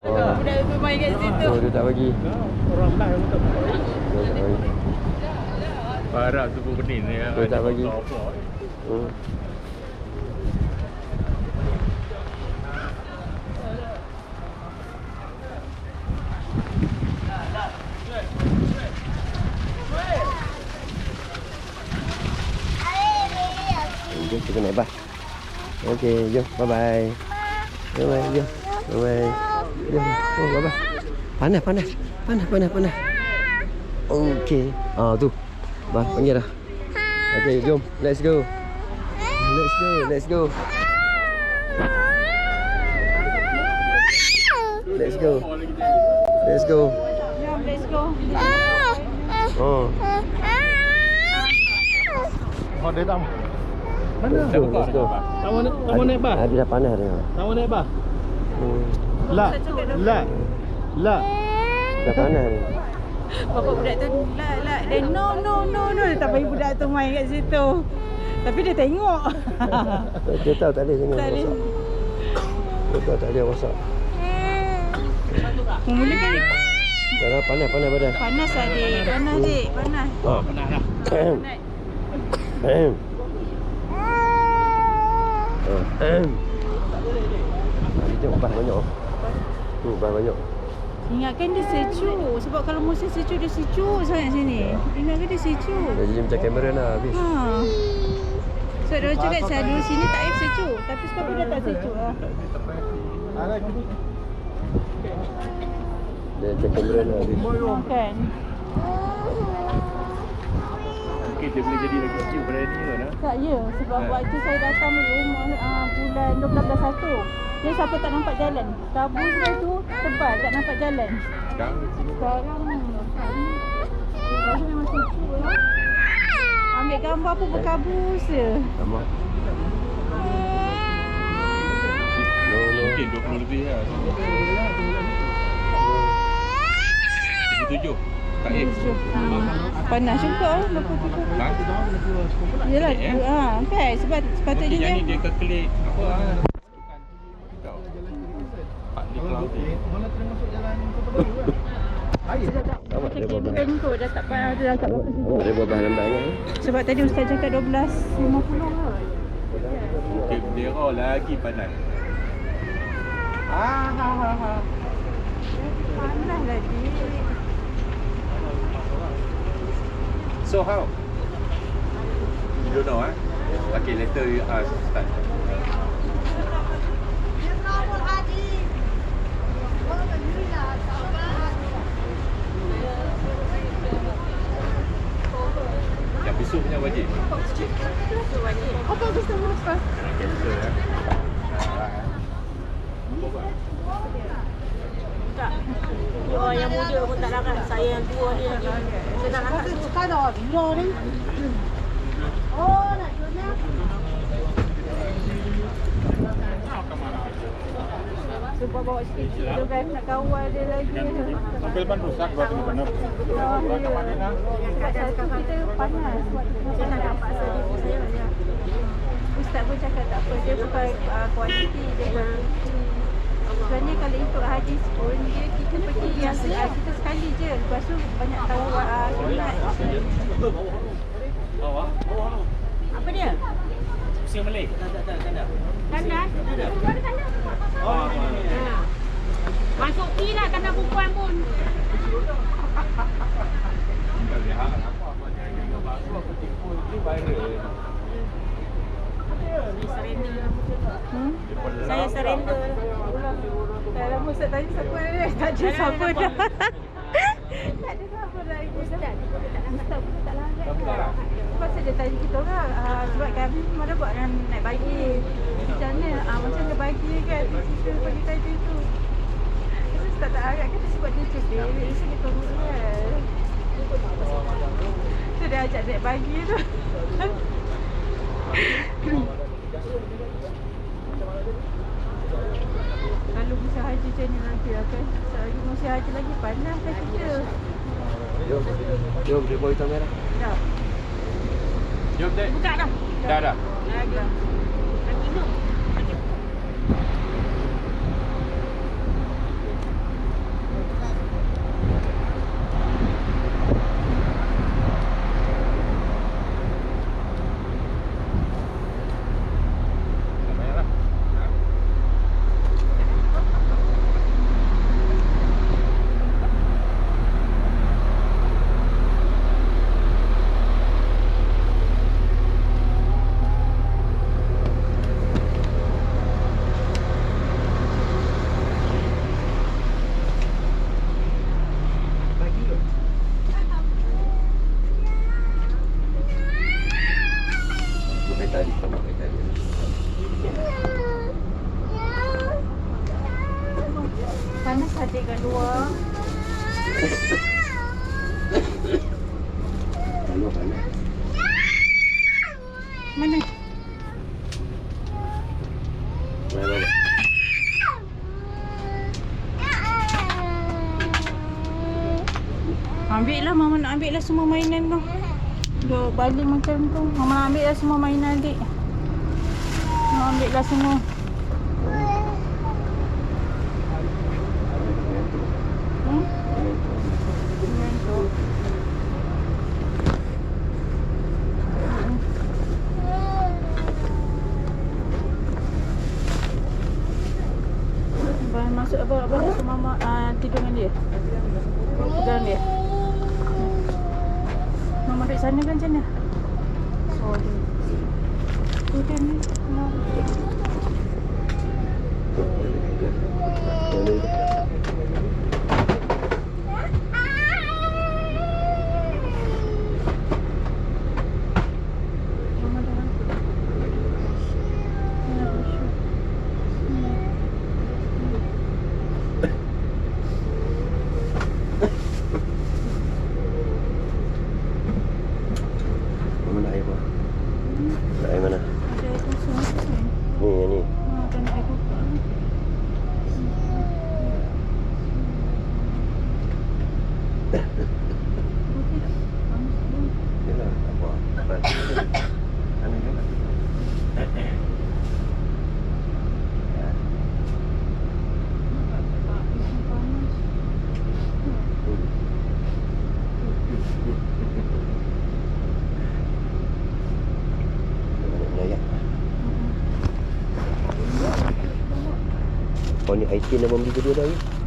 Oh, Budak tu main kat situ. oh dia tak bagi. Orang lah yang tak Dia tak bagi. Barat tu pun pening ya. Dia tak bagi. Apa? Hmm. Jom kita naik bas. Okey, jom. Bye bye. Bye bye. Jom. Bye bye. Oh, bye. Panas, panas. Panas, panas, panas. Okey. Ah tu. Bas panggil dah. Okey, jom. Let's go. Let's go. Let's go. Let's go. Let's go. Jom, let's go. Oh. Oh, dia tak. Mana? Let's go. Let's go. Tak mau naik, bah. Ah, dia dah panas dah. Tak mau naik bah. Hmm. La. La. La. Dah panas ni. Bapak budak tu lah lah dia no no no no dia tak bagi budak tu main kat situ. Tapi dia tengok. Dia tahu tak boleh jangan Tak boleh. Dia tahu tak boleh rosak. Mula kali Dah dah panas panas badan. panas adik, panas adik, panas. Oh. Pernah dah. Ahem. Ahem. Oh. Ahem. Tengok bas banyak. Hmm, bas banyak. Ingatkan dia sejuk sebab kalau musim sejuk dia sejuk sangat sini. Ingatkan dia sejuk. Dah jadi macam kamera lah habis. Ha. So dia orang cakap saya dulu sini tak air sejuk tapi sekarang dah tak sejuk lah. Dia macam kamera lah habis. Kan? Mungkin dia boleh jadi lagi cute pada ni. Tak ya sebab waktu saya datang rumah uh, bulan 12 dia siapa tak nampak jalan. Kabus dia tu tebal tak nampak jalan. Sekarang Sekarang Rasa memang sejuk lah. Ambil gambar pun berkabus je. Sama. No, no. mungkin 20 lebih lah. 77. Tak eh. Sejuk. Panas juga lah 23. Bang. Yelah, Eh? ha, kan sebab sepatutnya Yang ni dia dia keklik apa ah. Awak dia bahan. camping tu dah tak payah dah tak berapa. Awak dia lambat kan? Sebab tadi ustaz cakap 12.50 lah. Okey, bendera lagi panas. Ah, ha, ha, ha. Panas lagi. So how? You don't know, eh? Okay, later you ask Ustaz. Yang besok punya wajib. Apa lupa? Cancel eh. Tak. Dia orang yang muda pun tak larat. Saya yang tua ni semua. Oh, nak jualnya? Sebab bawa sikit dia kan nak kawal dia lagi. Sampai depan rusak buat di mana? Kat kita panas. Saya nak dapat seribu saya. Ustaz pun cakap tak apa. Dia bukan uh, kuantiti. Dia. Sebenarnya kalau ikut hadis pun dia kita pergi yang kita sekali je. Lepas tu banyak tahu uh, sunat. Apa dia? Pusing Malay. Tanda? Ada tanda. Oh, ha. Masuk P lah tanda perempuan pun. Saya surrender. Hmm? Saya surrender. Dah lama Ustaz tanya siapa dia. Tak ada siapa dah. tak ada siapa dah. Ustaz. Pun tak larat. Lepas tu dia tanya kita orang. Uh, sebab kami dah buat dengan naik bagi. Macam mana? Uh, macam dia bagi kan. Kita bagi tadi tu. Ustaz tak tak larat kan. Sebab dia cakap. Dia sini turun kan. Tu dia ajak naik bagi tu. Kalau musim macam ni nanti akan Sehari musim haji lagi panas kan kita Jom. Jom, dia bawa hitam merah. Dah Jom, Dek. Buka dah. Dah, dah. Lagi. Lagi minum. Panas adik kat luar. Lalu panas. Mana? Mana baba? Ambil lah Mama nak ambil lah semua mainan tu. Duk baling macam tu. Mama nak ambil lah semua mainan adik. Mama ambil lah semua. Hmm? Mainan tu. Abang masuk apa apa masuk mama uh, tidur dengan dia. Pegang dia. Duduk sana kan macam mana? Oh, dia. Ni. Mama dah masuk. Dah masuk. Hmm. Mana nak air apa? Nak air mana? Ada air kosong ni. Ni, yang ni. Ha, dan air kotak ni. Okey tak? Panas tu. Yalah, tak apa. Anu juga. Panas. Layak. Kau ni item dah membeli kedua dah ya?